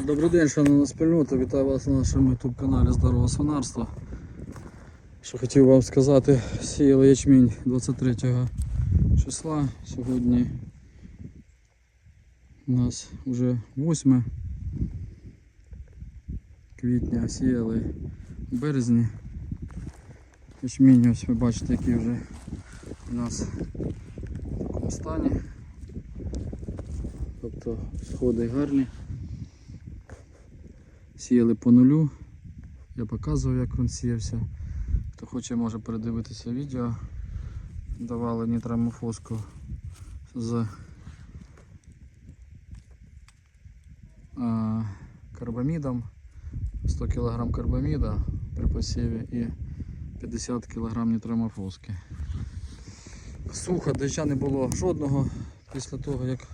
Добрий день, шановна спільнота. Вітаю вас на нашому YouTube каналі Здорове свинарство. Що хотів вам сказати, сіяли ячмінь 23 числа. Сьогодні у нас вже 8 квітня, сіяли березні. Ячмінь, ось ви бачите, який вже у нас в такому стані. Тобто сходи гарні. Сіяли по нулю. Я показував, як він сіявся. Хто хоче, може передивитися відео. Давали нітрамофоску з карбамідом. 100 кг карбаміда при посіві і 50 кг нітрамофоски. Сухо, доща не було жодного після того, як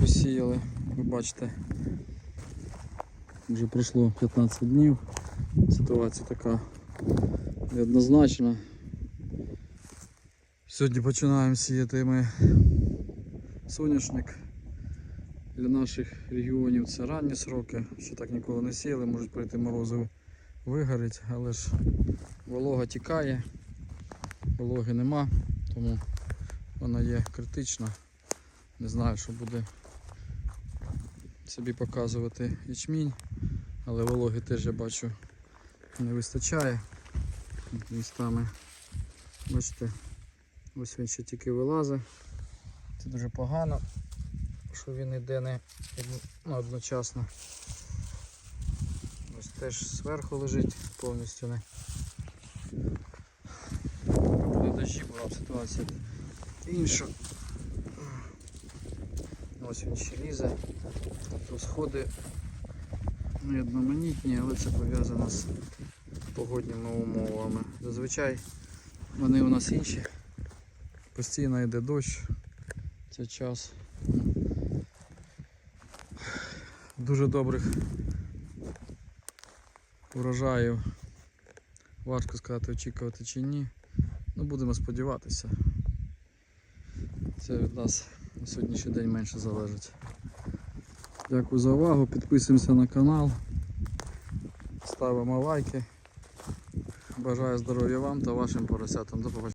посіяли. Ви бачите, вже пройшло 15 днів. Ситуація така неоднозначна. Сьогодні починаємо сіяти ми соняшник. Для наших регіонів це ранні сроки, ще так ніколи не сіяли, можуть прийти морози вигорить, але ж волога тікає, вологи нема, тому вона є критична. Не знаю, що буде собі показувати ячмінь, але вологи теж я бачу не вистачає. Містами, бачите, ось він ще тільки вилазить. Це дуже погано, що він йде не ну, одночасно. Ось теж зверху лежить повністю не. Коли дощі була б ситуація інша. Ось він ще лізе. Тобто сходи не одноманітні, але це пов'язано з погодніми умовами. Зазвичай вони у нас інші. Постійно йде дощ. Це час. Дуже добрих урожаїв. Важко сказати, очікувати чи ні. Ну будемо сподіватися. Це від нас на сьогоднішній день менше залежить. Дякую за увагу, підписуємося на канал, ставимо лайки. Бажаю здоров'я вам та вашим поросятам. До побачення.